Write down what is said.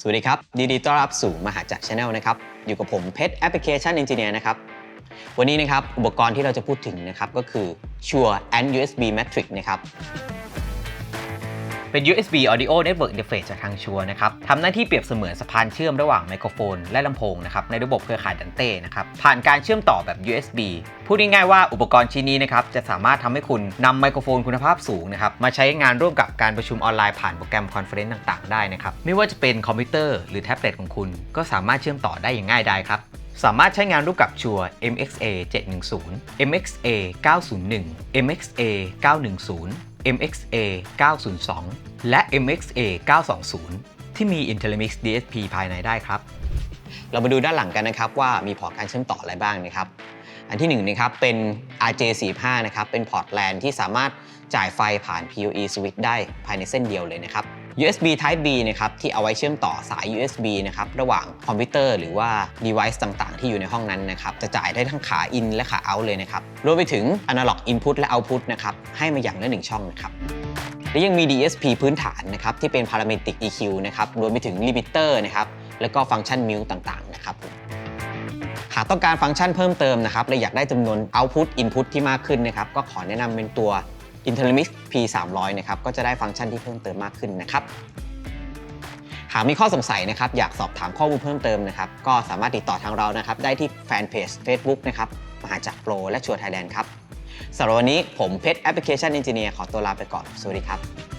สวัสดีครับดีดีต้อนรับสู่มหาจักรชาแนลนะครับอยู่กับผมเพชรแอปพลิเคชันเอนจิเนียร์นะครับวันนี้นะครับอุปกรณ์ที่เราจะพูดถึงนะครับก็คือ Shure and USB Matrix นะครับ เป็น USB Audio Network Interface จากทางชัวนะครับทำหน้าที่เปรียบเสมือนสะพานเชื่อมระหว่างไมโครโฟน และลำโพงนะครับในระบบเครือข่ายดันเต้นะครับผ่านการเชื่อมต่อแบบ USB พูดง่ายๆว่าอุปกรณ์ชิ้นนี้นะครับจะสามารถทำให้คุณนำไมโครโฟนคุณภาพสูงนะครับมาใช้งานร่วมกับการประชุมออนไลน์ผ่านโปรแกรมคอนเฟอเรนซ์ต่างๆได้นะครับไม่ว่าจะเป็นคอมพิวเตอร์หรือแท็บเล็ตของคุณ ก็สามารถเชื่อมต่อได้อย่างง่ายดายครับสามารถใช้งานร่วมกับชัว MXA 710 MXA 901 MXA 910 MXA 902 และ MXA 920 ที่มี IntelliMix DSP ภายในได้ครับ เรามาดูด้านหลังกันนะครับว่ามีพอร์ตการเชื่อมต่ออะไรบ้างนะครับ อันที่1นงนะครับเป็น RJ45 นะครับเป็นพอร์ต LAN ที่สามารถจ่ายไฟผ่าน PoE switch ได้ภายในเส้นเดียวเลยนะครับ USB Type B นะครับที่เอาไว้เชื่อมต่อสาย USB นะครับระหว่างคอมพิวเตอร์หรือว่า device ต่างๆ ที่อยู่ในห้องนั้นนะครับจะจ่ายได้ทั้งขา in และขา out เลยนะครับรวมไปถึง analog input และ output นะครับให้มาอย่างละหนึ่งช่องนะครับและยังมี DSP พื้นฐานนะครับที่เป็น parametric EQ นะครับรวมไปถึง limiter นะครับแล้วก็ฟังก์ชัน mute ต่างๆนะครับหากต้องการฟังก์ชันเพิ่มเติมนะครับและอยากได้จำนวน output input ที่มากขึ้นนะครับก็ขอแนะนำเป็นตัว i n t e l l m i x P300 นะครับก็จะได้ฟังก์ชันที่เพิ่มเติมมากขึ้นนะครับหากมีข้อสงสัยนะครับอยากสอบถามข้อมูลเพิ่มเติมนะครับก็สามารถติดต่อทางเรานะครับได้ที่แฟนเพจ Facebook นะครับมหาจักรโปรและชัวร์ไทยแลนด์ครับสำหรับวันนี้ผมเพชรแอปพลิเคชันเอนจิเนียร์ขอตัวลาไปก่อน สวัสดีครับ